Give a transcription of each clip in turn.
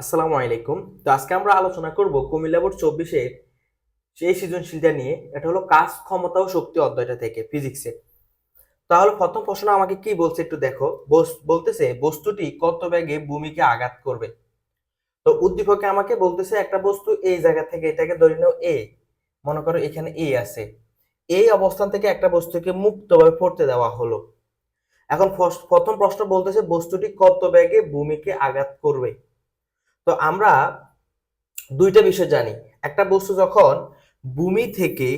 আসসালামু আলাইকুম। তো আজকে আমরা আলোচনা করব কুমিল্লা বোর্ড চব্বিশের সেই সৃজনশীলটা নিয়ে। এটা হলো কাজ ক্ষমতা ও শক্তি অধ্যায়টা থেকে ফিজিক্সে তাহলে প্রথম প্রশ্ন আমাকে কি বলছে একটু দেখো। বলতেছে, বস্তুটি কত বেগে ভূমিকে আঘাত করবে? তো উদ্দীপকে আমাকে বলতেছে, একটা বস্তু এই জায়গা থেকে এটাকে ধরে নাও এ মনে করো এখানে এ আছে। এই অবস্থান থেকে একটা বস্তুকে মুক্তভাবে পড়তে দেওয়া হলো। এখন প্রথম প্রশ্ন বলতেছে, বস্তুটি কত বেগে ভূমিকে আঘাত করবে? তো আমরা দুইটা বিষয় জানি। একটা বস্তু যখন ভূমি থেকে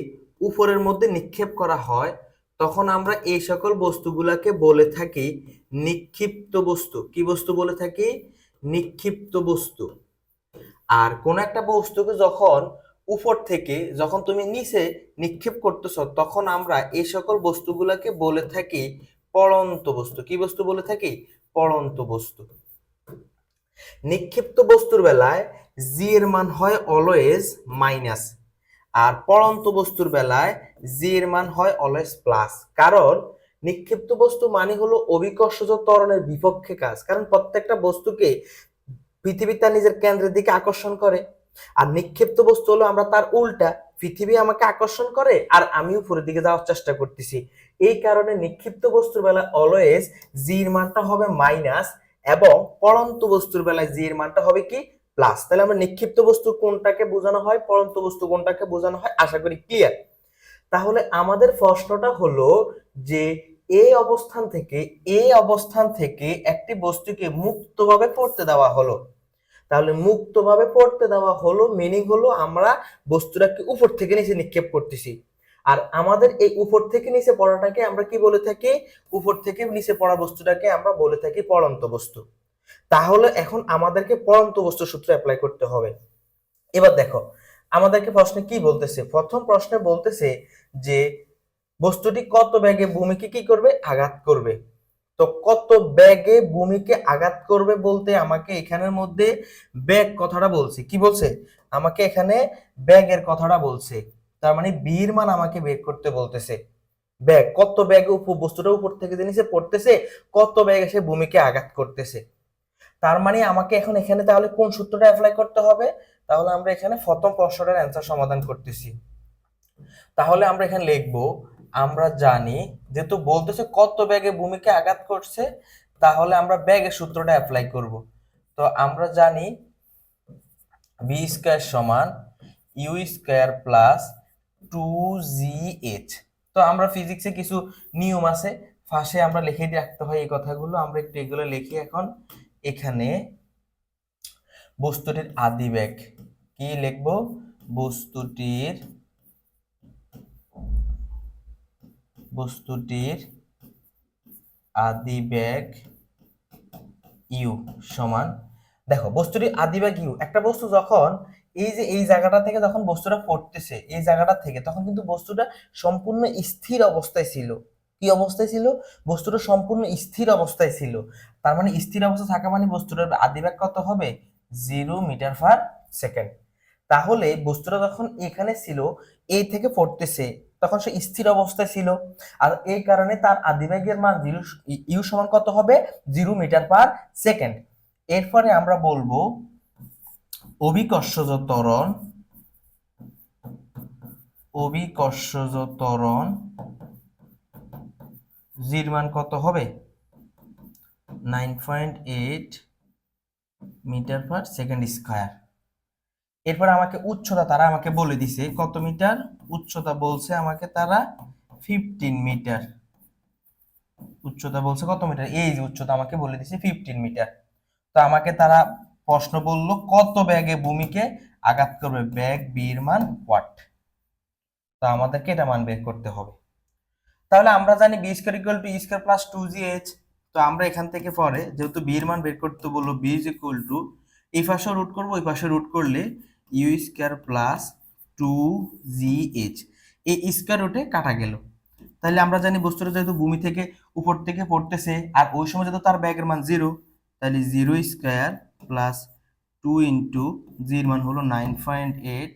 উপরের মধ্যে নিক্ষেপ করা হয়, তখন আমরা এই সকল বস্তুগুলাকে বলে থাকি নিক্ষিপ্ত বস্তু। কি বস্তু বলে থাকি? নিক্ষিপ্ত বস্তু। আর কোন একটা বস্তুকে যখন উপর থেকে, যখন তুমি নিচে নিক্ষেপ করতেছ, তখন আমরা এই সকল বস্তুগুলাকে বলে থাকি পড়ন্ত বস্তু। কি বস্তু বলে থাকি? পড়ন্ত বস্তু। নিক্ষিপ্ত বস্তুর বেলায় জি এর মান হয় অলওয়েজ মাইনাস আর পড়ন্ত বস্তুর বেলায় জি এর মান হয় অলওয়েজ প্লাস কারণ নিক্ষিপ্ত বস্তু মানে হলো অভিকর্ষজ ত্বরণের বিপক্ষে কাজ, কারণ প্রত্যেকটা বস্তুকে পৃথিবী তার নিজের কেন্দ্রের দিকে আকর্ষণ করে, আর নিক্ষিপ্ত বস্তু হলো আমরা তার উল্টা, পৃথিবী আমাকে আকর্ষণ করে, আর আমি উপরের দিকে যাওয়ার চেষ্টা করতেছি। এই কারণে নিক্ষিপ্ত বস্তুর বেলায় অলওয়েজ জির মানটা হবে মাইনাস এবং পড়ন্ত বস্তুর বেলায় জি এর মানটা হবে কি? প্লাস তাহলে আমরা নিক্ষিপ্ত বস্তু কোনটাকে বোঝানো হয়? পড়ন্ত বস্তু কোনটাকে বোঝানো হয়? আশা করি ক্লিয়ার তাহলে আমাদের প্রশ্নটা হলো যে এই অবস্থান থেকে এই অবস্থান থেকে একটি বস্তুকে মুক্তভাবে পড়তে দেওয়া হলো। তাহলে মুক্তভাবে পড়তে দেওয়া হলো মিনিং হলো আমরা বস্তুটাকে উপর থেকে নিচে নিক্ষেপ করতেছি। আর আমাদের এই উপর থেকে নিচে পড়াটাকে আমরা কি বলে থাকি? উপর থেকে নিচে পড়া বস্তুটাকে আমরা বলে থাকি পড়ন্ত বস্তু। তাহলে এখন আমাদেরকে পড়ন্ত বস্তু সূত্র অ্যাপ্লাই করতে হবে। এবার দেখো, আমাদেরকে প্রশ্নে কি বলতেছে? প্রথম প্রশ্নে বলতেছে যে বস্তুটি কত ব্যাগে ভূমিকে কি করবে? আঘাত করবে। তো কত ব্যাগে ভূমিকে আঘাত করবে বলতে আমাকে এখানের মধ্যে ব্যাগ কথাটা বলছে। কি বলছে? আমাকে এখানে ব্যাগের কথাটা বলছে। তার মানে বীর মান আমাকে বের করতে বলতেছে। ব্যাগ, কত ব্যাগে উপ বস্তুটা উপর থেকে যে নিচে পড়তেছে, কত ব্যাগ এসে ভূমিকে আঘাত করতেছে। তার মানে আমাকে এখন এখানে তাহলে কোন সূত্রটা অ্যাপ্লাই করতে হবে? তাহলে আমরা এখানে প্রথম প্রশ্নটার অ্যান্সার সমাধান করতেছি। তাহলে আমরা এখানে লিখব, আমরা জানি, যেহেতু বলতেছে কত ব্যাগে ভূমিকে আঘাত করছে, তাহলে আমরা ব্যাগের সূত্রটা অ্যাপ্লাই করব। তো আমরা জানি বি স্কয়ার সমান u square plus two g h তো আমরা ফিজিক্সে কিছু নিয়ম আছে। ফাঁসে আমরা লিখে দিয়ে রাখতে হয় এই কথাগুলো। আমরা একটু এগুলো লিখি এখন। এখানে বস্তুটির আদি কি লিখব? বস্তুটির বস্তুটির আদি ইউ সমান। দেখো, বস্তুটির আদি ইউ। একটা বস্তু যখন এই যে, এই জায়গাটা থেকে যখন বস্তুটা পড়তেছে, এই জায়গাটা থেকে, তখন কিন্তু বস্তুটা সম্পূর্ণ স্থির অবস্থায় ছিল। কি অবস্থায় ছিল? বস্তুটা সম্পূর্ণ স্থির অবস্থায় ছিল। তার মানে স্থির অবস্থা থাকা মানে বস্তুটার আদি ব্যাগ কত হবে? Zero metre per second. তাহলে বস্তুটা যখন এখানে ছিল এই থেকে পড়তেছে, তখন সে স্থির অবস্থায় ছিল। আর এই কারণে তার আদিবেগের মান জিরো ইউ সমান কত হবে? Zero metre per second. এরপরে আমরা বলব অভিকর্ষজ ত্বরণ অভিকর্ষজ ত্বরণ জির মান কত হবে? Nine point eight metre per second square. এরপর আমাকে উচ্চতা তারা আমাকে বলে দিছে, কত মিটার? উচ্চতা বলছে আমাকে তারা ফিফটিন মিটার। উচ্চতা বলছে কত মিটার? এই যে উচ্চতা আমাকে বলে দিছে ফিফটিন মিটার। তো আমাকে তারা প্রশ্ন বলল, কত ব্যাগে ভূমিকে আঘাত করবে? ব্যাগ, বীর মান, ওয়াট? তো আমাদেরকে এটা মান বের করতে হবে। তাহলে আমরা জানি v square equal to square plus two g h তো আমরা এখান থেকে পরে যেহেতু বীর মান বের করতে বলল বি ইজ ইকুয়াল টু এই পাশে রুট করব, ওই পাশে রুট করলে u square plus two g h এই স্কয়ার রুটে কাটা গেল। তাহলে আমরা জানি বস্তুটা যেহেতু ভূমি থেকে উপর থেকে পড়তেছে, আর ওই সময় যেহেতু তার ব্যাগের মান জিরো তাহলে zero square plus two into জির মান হলো nine point eight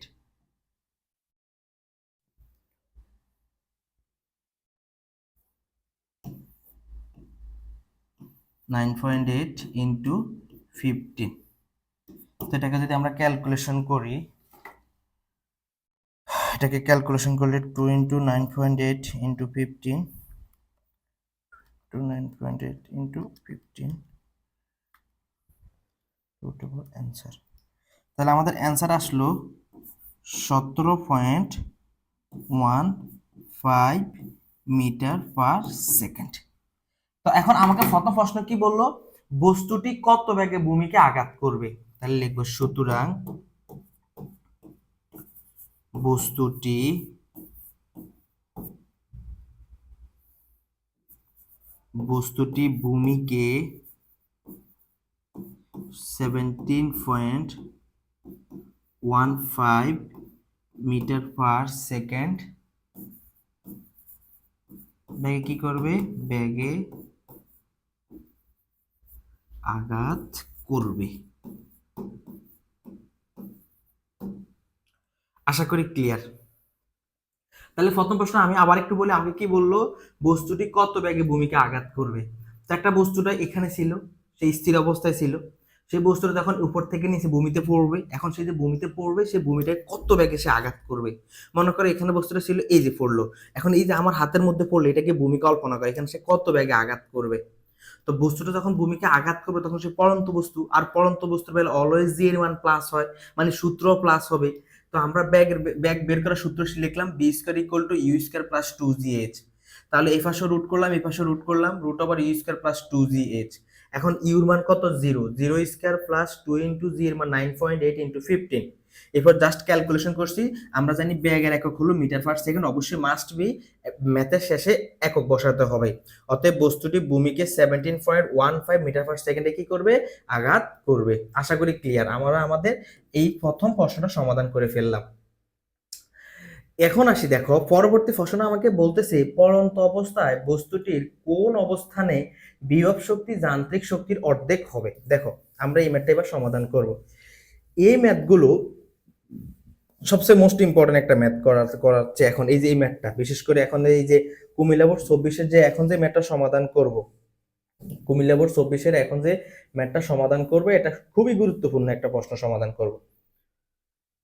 nine point eight into fifteen তো এটাকে যদি আমরা ক্যালকুলেশন করি, এটাকে ক্যালকুলেশন করলে two into nine point eight into fifteen two nine point eight into fifteen suitable answer তাহলে আমাদের অ্যান্সার আসলো সতেরো point one five metre per second তো এখন আমাকে প্রথম প্রশ্ন কি বলল? বস্তুটি কত বেগে ভূমিকে আঘাত করবে? তাহলে লিখব, সুতরাং বস্তুটি বস্তুটি ভূমিকে seventeen point one five metre per second ব্যাগে কি করবে? ব্যাগে আঘাত করবে। আশা করি ক্লিয়ার তাহলে প্রথম প্রশ্ন, আমি আবার একটু বলি আমাকে কি বলল? বস্তুটি কত ব্যাগে ভূমিকে আঘাত করবে? তো একটা বস্তুটা এখানে ছিল, সেই স্থির অবস্থায় ছিল। সেই বস্তুটা যখন উপর থেকে নিচে ভূমিতে পড়বে। এখন সেই যে ভূমিতে পড়বে, সেই ভূমিটায় কত ব্যাগে সে আঘাত করবে। মনে করো এখানে বস্তুটা ছিল এই যে পড়ল। এখন এই যে আমার হাতের মধ্যে পড়ল এটাকে ভূমি কল্পনা করে? এখানে সে কত ব্যাগে আঘাত করবে? তো বস্তুটা যখন ভূমিকে আঘাত করবে, তখন সে পড়ন্ত বস্তু। আর পড়ন্ত বস্তুর বেলা অলওয়েজ জি এর মান প্লাস হয় মানে সূত্র প্লাস হবে। তো আমরা ব্যাগের ব্যাগ বের করার সূত্র লিখলাম v square equal to u square plus two g h তাহলে এই পাশে রুট করলাম এই পাশে রুট করলাম root over u square plus two g h এখন ইউর মান কত? Zero. Zero square plus two into g এর মান nine point eight into fifteen. এরপর জাস্ট ক্যালকুলেশন করছি, আমরা জানি ব্যাগের একক হলো মিটার পার সেকেন্ড, অবশ্যই মাস্ট বি ম্যাথের শেষে একক বসাতে হবে। অতএব বস্তুটি ভূমিকে seventeen point one five metre per সেকেন্ডে কি করবে? আঘাত করবে। আশা করি ক্লিয়ার আমরা আমাদের এই প্রথম প্রশ্নটা সমাধান করে ফেললাম। এখন আসি, দেখো, পরবর্তী প্রশ্ন আমাকে বলতেছে পরন্ত অবস্থায় বস্তুটির কোন অবস্থানে বিভব শক্তি যান্ত্রিক শক্তির অর্ধেক হবে? দেখো, আমরা এই ম্যাথটা এবার সমাধান করব। এই ম্যাথগুলো সবচেয়ে মোস্ট ইম্পর্টেন্ট একটা ম্যাথ করা করাচ্ছে এখন, এই যে এই ম্যাথটা। বিশেষ করে এখন এই যে কুমিল্লা বোর্ড চব্বিশের যে এখন যে ম্যাথটা সমাধান করব, কুমিল্লা বোর্ড চব্বিশের এখন যে ম্যাথটা সমাধান করবে, এটা খুবই গুরুত্বপূর্ণ একটা প্রশ্ন সমাধান করব।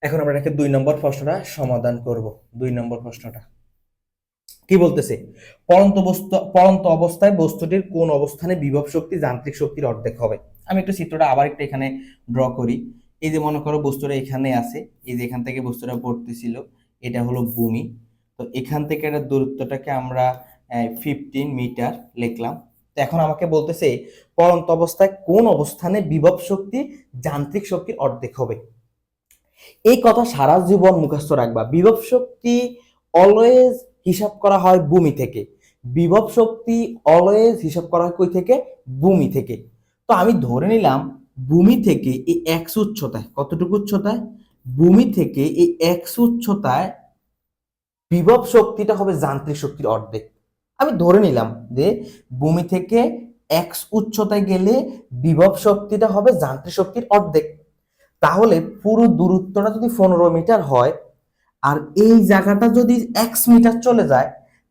এখন আমরা এটাকে দুই নম্বর প্রশ্নটা সমাধান করব। দুই নম্বর প্রশ্নটা। কি বলতেছে? পরন্ত বস্তু, পরন্ত অবস্থায় বস্তুটির কোন অবস্থানে বিভব শক্তি যান্ত্রিক শক্তির অর্ধেক হবে? আমি একটু চিত্রটা আবার একটু এখানে ড্র করি। এই যে মনে করো বস্তুটা এখানে আছে, এই যে এখান থেকে বস্তুটা পড়তেছিল, এটা হলো ভূমি। তো এখান থেকে এটা দূরত্বটাকে আমরা ফিফটিন মিটার লিখলাম। তো এখন আমাকে বলতেছে, পরন্ত অবস্থায় কোন অবস্থানে বিভব শক্তি যান্ত্রিক শক্তির অর্ধেক হবে? এই কথা সারা জীবন মুখস্থ রাখবা। বিভব শক্তি অলওয়েজ হিসাব করা হয় ভূমি থেকে। বিভব শক্তি অলওয়েজ হিসাব করা হয় কই থেকে? ভূমি থেকে। তো আমি ধরে নিলাম, ভূমি থেকে এই এক্স উচ্চতায়, কতটুকু উচ্চতায়? ভূমি থেকে এই এক্স উচ্চতায় বিভব শক্তিটা হবে যান্ত্রিক শক্তির অর্ধেক। আমি ধরে নিলাম যে ভূমি থেকে এক্স উচ্চতায় গেলে বিভব শক্তিটা হবে যান্ত্রিক শক্তির অর্ধেক। তাহলে পুরো দূরত্বটা যদি পনেরো মিটার হয়, আর এই জায়গাটা যদি এক্স মিটার চলে যায়,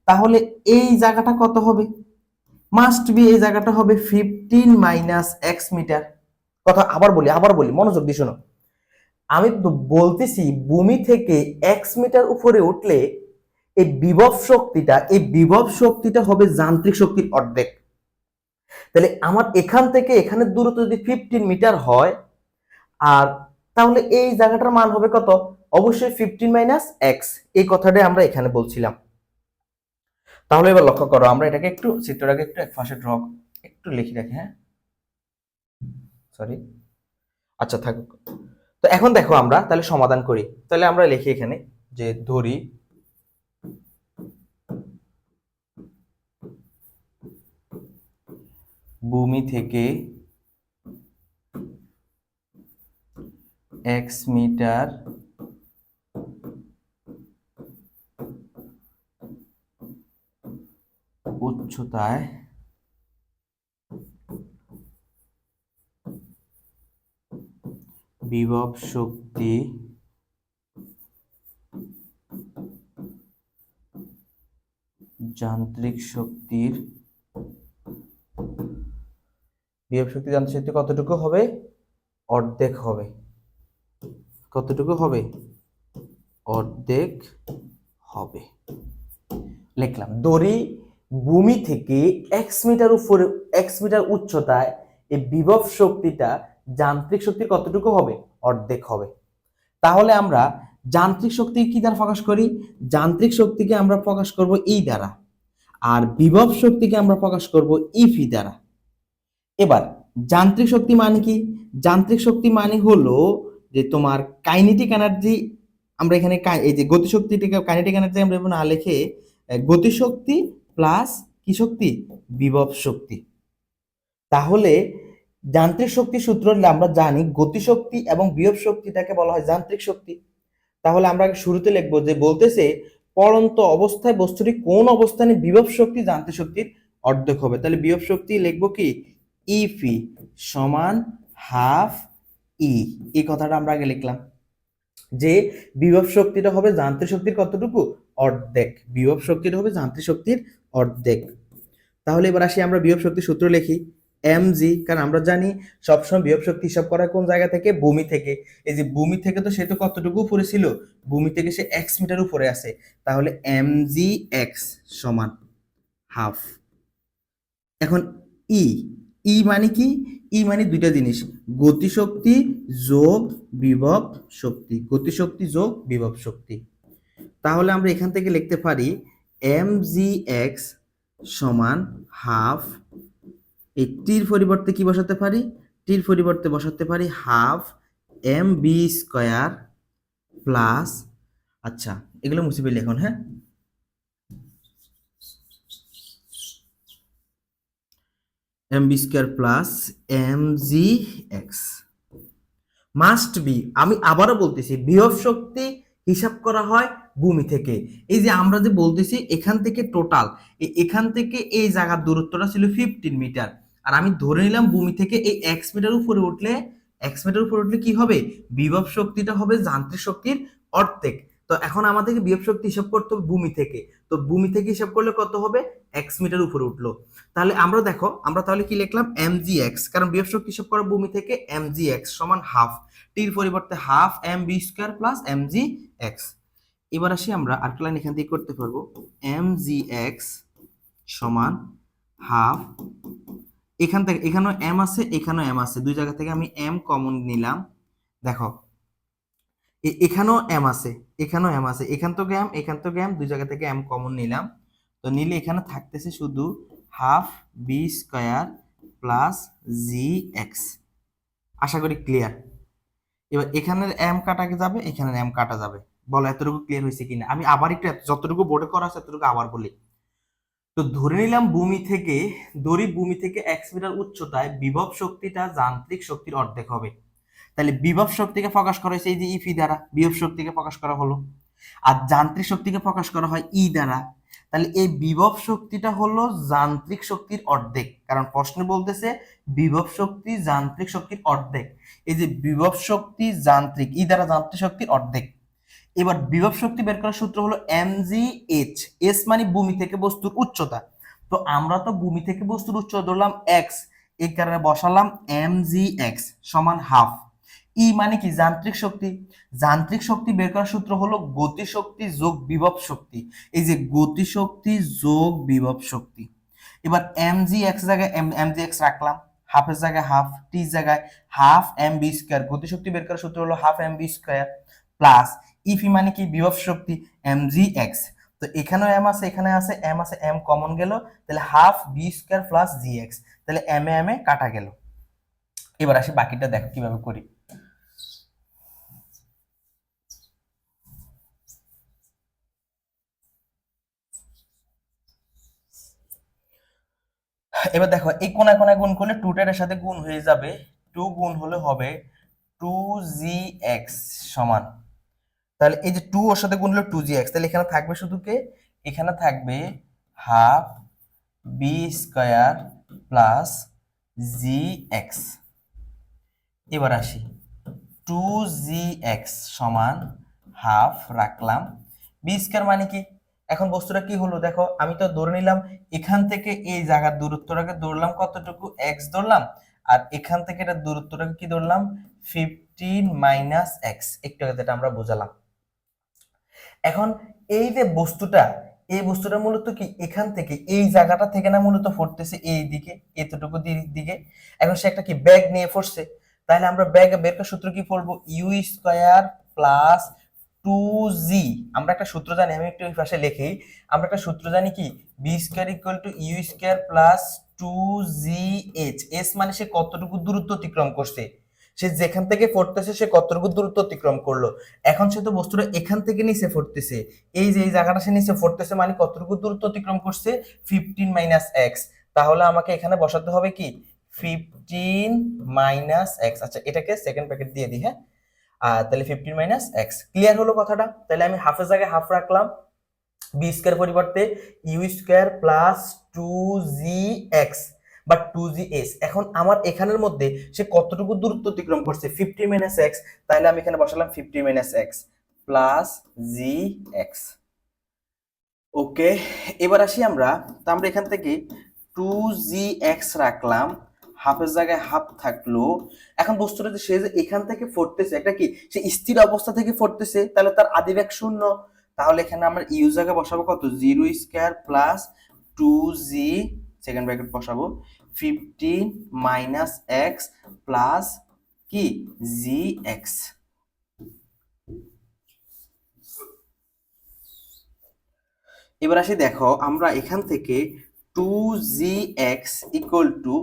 তাহলে এই জায়গাটা কত হবে? মাস্ট বি এই জায়গাটা হবে ফিফটিন মাইনাস এক্স মিটার কথা আবার বলি আবার বলি, মনোযোগ দিয়ে শোনো। আমি তো বলতেছি, ভূমি থেকে এক্স মিটার উপরে উঠলে এই বিভব শক্তিটা, এই বিভব শক্তিটা হবে যান্ত্রিক শক্তির অর্ধেক। তাহলে আমার এখান থেকে এখানে দূরত্ব যদি ফিফটিন মিটার হয় আর তাহলে এই জায়গাটার মান হবে কত? অবশ্যই ফিফটিন মাইনাস এক্স এই কথাটাই আমরা এখানে বলছিলাম। তাহলে এবার লক্ষ্য করো, আমরা এটাকে একটু, চিত্রটাকে একটু এক পাশে ড্র একটু লিখে রাখি হ্যাঁ? সরি আচ্ছা থাকুক তো এখন দেখো আমরা, তাহলে সমাধান করি। তাহলে আমরা লিখি এখানে যে ধরি ভূমি থেকে এক্স মিটার উচ্চতায় বিভব শক্তি যান্ত্রিক শক্তির বিভব শক্তি যান্ত্রিক শক্তি কতটুকু হবে? অর্ধেক হবে। কতটুকু হবে? অর্ধেক হবে। লিখলাম, দড়ি ভূমি থেকে এক্স মিটার উপরে এক্স মিটার উচ্চতায় এই বিভব শক্তিটা যান্ত্রিক শক্তির কতটুকু হবে? অর্ধেক হবে। তাহলে আমরা যান্ত্রিক শক্তি কি দ্বারা প্রকাশ করি? যান্ত্রিক শক্তিকে আমরা প্রকাশ করব এই দ্বারা, আর বিভব শক্তিকে আমরা প্রকাশ করব ইফি দ্বারা। এবার, যান্ত্রিক শক্তি মানে কি? যান্ত্রিক শক্তি মানে হলো যে তোমার কাইনেটিক এনার্জি আমরা এখানে এই যে গতিশক্তিটিকে কাইনেটিক এনার্জি আমরা না লিখে গতিশক্তি প্লাস কি শক্তি? বিভব শক্তি। তাহলে যান্ত্রিক শক্তির সূত্র আমরা জানি গতিশক্তি এবং বিভব শক্তিটাকে বলা হয় যান্ত্রিক শক্তি। তাহলে আমরা শুরুতে লিখব যে বলতেছে, পরন্ত অবস্থায় বস্তুটি কোন অবস্থানে বিভব শক্তি যান্ত্রিক শক্তির অর্ধেক হবে? তাহলে বিভব শক্তি লিখব কি? ইফি সমান হাফ ই, এই কথাটা আমরা আগে লিখলাম। যে বিভব শক্তিটা হবে যান্ত্রিক শক্তির কতটুকু? অর্ধেক। বিভব শক্তিটা হবে যান্ত্রিক শক্তির অর্ধেক। তাহলে এবার আসি আমরা বিভব শক্তির সূত্র লিখি। এম জি কারণ আমরা জানি সবসময় বিভব শক্তি হিসাব করা কোন জায়গা থেকে? ভূমি থেকে। এই যে ভূমি থেকে তো সে তো কতটুকু উপরে ছিল? ভূমি থেকে সে এক্স মিটার উপরে আছে। তাহলে এম জি এক্স সমান হাফ। এখন ই ই মানে কি? ই মানে দুইটা জিনিস, গতিশক্তি যোগ বিভব শক্তি, গতিশক্তি যোগ বিভব শক্তি। তাহলে আমরা এখান থেকে লিখতে পারি এম জি এক্স সমান হাফ এই টির পরিবর্তে কি বসাতে পারি? টির পরিবর্তে বসাতে পারি half m v square plus আচ্ছা এগুলো মুছে ফেলি এখন হ্যাঁ? M v square plus m g x. Must be আমি আবারও বলতেছি বিভব শক্তি হিসাব করা হয় ভূমি থেকে। এই যে আমরা যে বলতেছি, এখান থেকে টোটাল এখান থেকে এই জায়গার দূরত্বটা ছিল ফিফটিন মিটার আর আমি ধরে নিলাম ভূমি থেকে এই এক্স মিটার উপরে উঠলে এক্স মিটার উপরে উঠলে কি হবে? বিভব শক্তিটা হবে যান্ত্রিক শক্তির অর্ধেক। তো এখন আমাদেরকে বিভব শক্তি হিসাব করতে হবে ভূমি থেকে। তো ভূমি থেকে হিসাব করলে কত হবে? এক্স মিটার উপরে উঠল। তাহলে আমরা দেখো, আমরা তাহলে কি লিখলাম? এম জি এক্স কারণ বিভব শক্তি হিসাব করা ভূমি থেকে এম জি এক্স সমান হাফ টির পরিবর্তে half m v square plus m g x এবার আসি আমরা আরেকটা লাইন এখান থেকে করতে পারব। এম জি এক্স সমান হাফ এখান থেকে, এখানেও এম আছে, এখানেও এম আছে। দুই জায়গা থেকে আমি এম কমন নিলাম। দেখো এখানেও এম আছে, এখানেও এম আছে। এখান তো গ্যাম এখান তো গ্যাম দুই জায়গা থেকে এম কমন নিলাম। তো নিলে এখানে থাকতেছে শুধু half v square plus g x আশা করি ক্লিয়ার এবার এখানের এম কাটা যাবে, এখানের এম কাটা যাবে। বলো, এতটুকু ক্লিয়ার হয়েছে কিনা? আমি আবার একটু যতটুকু বোর্ডে করা আছে, এতটুকু আবার বলি। তো ধরে নিলাম ভূমি থেকে দড়ি ভূমি থেকে এক্স মিটার উচ্চতায় বিভব শক্তিটা যান্ত্রিক শক্তির অর্ধেক হবে। তাহলে বিভব শক্তিকে প্রকাশ করা হয়েছে এই যে ইফি দ্বারা, বিভব শক্তিকে প্রকাশ করা হলো। আর যান্ত্রিক শক্তিকে প্রকাশ করা হয় ই দ্বারা। তাহলে এই বিভব শক্তিটা হলো যান্ত্রিক শক্তির অর্ধেক। কারণ প্রশ্নে বলতেছে বিভব শক্তি যান্ত্রিক শক্তির অর্ধেক। এই যে বিভব শক্তি যান্ত্রিক ই দ্বারা যান্ত্রিক শক্তির অর্ধেক। এবার বিভব শক্তি বের করার সূত্র হলো এম জি এইচ এস মানে ভূমি থেকে বস্তুর উচ্চতা। তো আমরা তো ভূমি থেকে বস্তুর উচ্চতা ধরলাম এক্স এই কারণে বসালাম এম জি এক্স সমান হাফ ই মানে কি? যান্ত্রিক শক্তি। যান্ত্রিক শক্তি বের করার সূত্র হলো গতি শক্তি যোগ বিভব শক্তি। এই যে গতি শক্তি যোগ বিভব শক্তি। এবার এম জি এক্স জায়গায় এম এম জি এক্স রাখলাম হাফের জায়গায় হাফ টি জায়গায় হাফ এম বি স্কোয়ার গতি শক্তি বের করার সূত্র হলো half m v square plus ইফি মানে কি? বিভব শক্তি এম জি এক্স তো এখানেও এম আছে, এখানে আছে এম আছে এম কমন গেল। তাহলে half v square plus g x তাহলে এম এ এম এ কাটা গেল। এবার আসি বাকিটা দেখো কীভাবে করি। এবার দেখো, এই কোনায় কোনায় গুণ করলে টু এর সাথে গুণ হয়ে যাবে। টু গুণ হলে হবে টু জি এক্স সমান। তাহলে এই যে টু ওর সাথে গুণ হলো টু জি এক্স তাহলে এখানে থাকবে শুধু কে? এখানে থাকবে half v square plus g x এবার আসি। টু জি এক্স সমান হাফ রাখলাম। বি স্কোয়ার মানে কি? এখন বস্তুটা কি হলো? দেখো, আমি তো ধরে নিলাম এখান থেকে এই জায়গার দূরত্বটাকে ধরলাম কতটুকু? এক্স ধরলাম। আর এখান থেকে এটা দূরত্বটাকে কি ধরলাম? ফিফটিন মাইনাস এক্স একটু আগে যেটা আমরা বোঝালাম। এখন এই যে বস্তুটা, এই বস্তুটা মূলত কি? এখান থেকে, এই জায়গাটা থেকে না মূলত ফুটতেছে এই দিকে, এতটুকু দিকে। এখন সে একটা কি ব্যাগ নিয়ে ফুটছে। তাহলে আমরা ব্যাগ বেরকার সূত্র কি পড়ব u square plus two g আমরা একটা সূত্র জানি, আমি একটু ওই পাশে লিখি। আমরা একটা সূত্র জানি কি? V square equal to u square plus two g h s মানে সে কতটুকু দূরত্ব অতিক্রম করছে? সে যেখান থেকে পড়তেছে সে কতটুকু দূরত্ব অতিক্রম করল? এখন সে তো বস্তুটা এখান থেকে নিচে পড়তেছে এই যে, এই জায়গাটা সে নিচে পড়তেছে মানে কতটুকু দূরত্ব অতিক্রম করছে? ফিফটিন মাইনাস এক্স তাহলে আমাকে এখানে বসাতে হবে কি? ফিফটিন মাইনাস এক্স আচ্ছা এটাকে সেকেন্ড প্যাকেট দিয়ে দিই হ্যাঁ? তাহলে ফিফটিন মাইনাস এক্স ক্লিয়ার হলো কথাটা? তাহলে আমি হাফের জায়গায় হাফ রাখলাম। বি স্কোয়ার পরিবর্তে u square plus two g x বা টু জি এস এখন আমার এখানের মধ্যে সে কতটুকু দূরত্ব অতিক্রম করছে? ফিফটি মাইনাস এক্স তাহলে আমি এখানে বসালাম fifty minus x plus g x okay এবার আসি আমরা, তো আমরা এখান থেকে টু জি এক্স রাখলাম। হাফের জায়গায় হাফ থাকল। এখন বস্তুটা সে যে এখান থেকে ফোরতেছে, একটা কি? সে স্থির অবস্থা থেকে ফোরতেছে, তাহলে তার আদিবেগ শূন্য। তাহলে এখানে আমরা ইউ জায়গায় বসাবো কত? Zero square plus two g, second bracket বসাবো, ফিফটিন মাইনাস এক্স প্লাস কি? G x. এবার আসি দেখো, আমরা এখান থেকে two g x equal to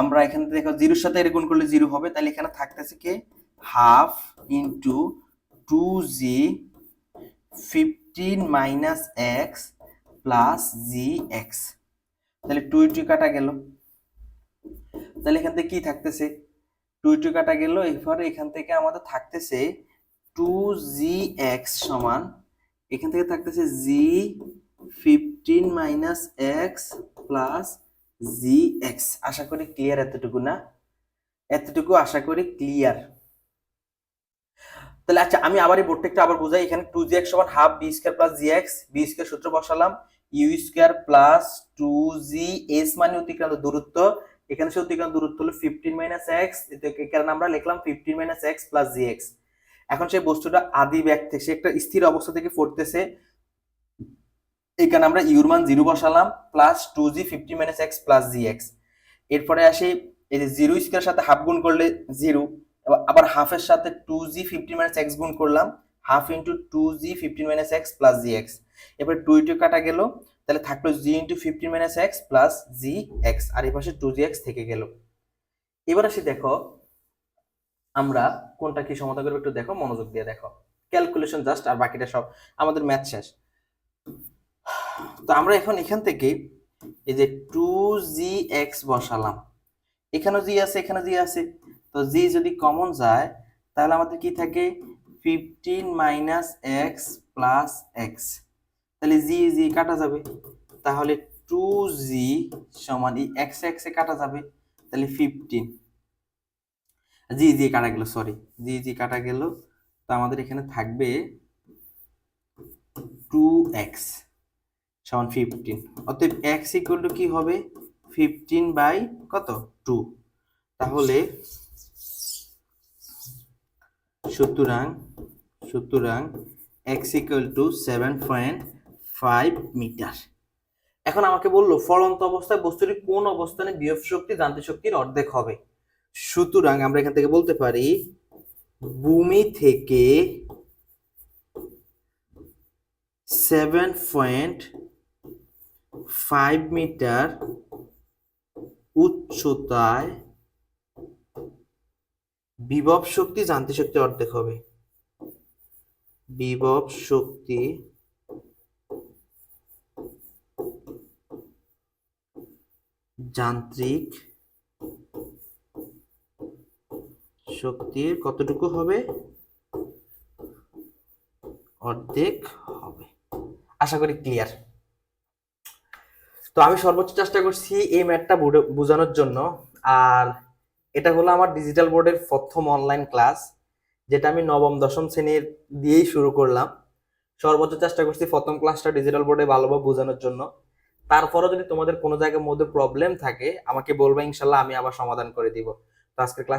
আমরা এখান দেখো জিরোর সাথে এটা গুণ করলে জিরো হবে, তাহলে এখানে থাকতেছে কি? Half into two g fifteen minus x plus g x. তাহলে টু টু কাটা গেল। তাহলে এখান থেকে কি থাকতেছে? টু টু কাটা গেল, এরপরে এখান থেকে আমাদের থাকতেছে টু জি এক্স সমান, এখান থেকে থাকতেছে g fifteen minus x plus g x আশা করি ক্লিয়ার এতটুকু না? এতটুকু আশা করি ক্লিয়ার তাহলে আচ্ছা আমি আবার এই বোর্ডটা একটু আবার বোঝাই। এখানে টু জি এক্স সমান half v square plus g x v square সূত্র বসালাম। U square plus two g s মানে অতিক্রান্ত দূরত্ব। এখানে সে অতিক্রান্ত দূরত্ব হলো ফিফটিন মাইনাস এক্স কারণ আমরা লিখলাম fifteen minus x plus g x এখন সেই বস্তুটা আদি ব্যাগ থেকে সে একটা স্থির অবস্থা থেকে পড়তেছে। এখানে আমরা ইউর মান জিরো বসালাম plus two g fifty minus x plus g x এরপরে আসি, এই যে জিরো স্কোয়ার সাথে হাফ গুণ করলে জিরো আবার হাফের সাথে two g fifty minus x গুণ করলাম half into two g fifteen minus x plus g x এবার টু ইন্টু কাটা গেল, তাহলে থাকল g into fifteen minus x plus g x আর এই পাশে টু জি এক্স থেকে গেল। এবার আসি দেখো, আমরা কোনটা কি সমাধান করব একটু দেখো, মনোযোগ দিয়ে দেখো। ক্যালকুলেশন জাস্ট আর বাকিটা সব, আমাদের ম্যাথ শেষ। তো আমরা এখন এখান থেকে এই যে টু জি এক্স বসালাম। এখানেও জি আছে এখানে জি আছে। তো জি যদি কমন যায়, তাহলে আমাদের কি থাকে? Fifteen minus x plus x তাহলে জি জি কাটা যাবে। তাহলে টু জি সমান এক্স এক্স এ কাটা যাবে। তাহলে ফিফটিন জি জি কাটা গেল সরি জি জি কাটা গেল। তো আমাদের এখানে থাকবে টু এক্স সমান ফিফটিন অতএব এক্স ইকুয়াল টু কি হবে? ফিফটিন বাই কত? টু তাহলে সুতরাং সুতরাং x equal to seven point five metre এখন আমাকে বলল, ফলন্ত অবস্থায় বস্তুটি কোন অবস্থানে বিয়োগ শক্তি, যান্ত্রিক শক্তির অর্ধেক হবে? সুতরাং আমরা এখান থেকে বলতে পারি, ভূমি থেকে সেভেন পয়েন্ট ফাইভ মিটার উচ্চতায় বিভব শক্তি যান্ত্রিক শক্তি অর্ধেক হবে। বিভব শক্তি যান্ত্রিক শক্তির কতটুকু হবে? অর্ধেক হবে। আশা করি ক্লিয়ার তো আমি সর্বোচ্চ চেষ্টা করছি এই ম্যাথটা বোঝানোর জন্য। আর এটা হলো আমার ডিজিটাল বোর্ডের প্রথম অনলাইন ক্লাস যেটা আমি নবম, দশম শ্রেণির দিয়েই শুরু করলাম। সর্বোচ্চ চেষ্টা করছি প্রথম ক্লাসটা ডিজিটাল বোর্ডে ভালোভাবে বোঝানোর জন্য। তারপরও যদি তোমাদের কোনো জায়গার মধ্যে প্রবলেম থাকে, আমাকে বলবে, ইনশাল্লাহ আমি আবার সমাধান করে দিব। তো আজকের ক্লাস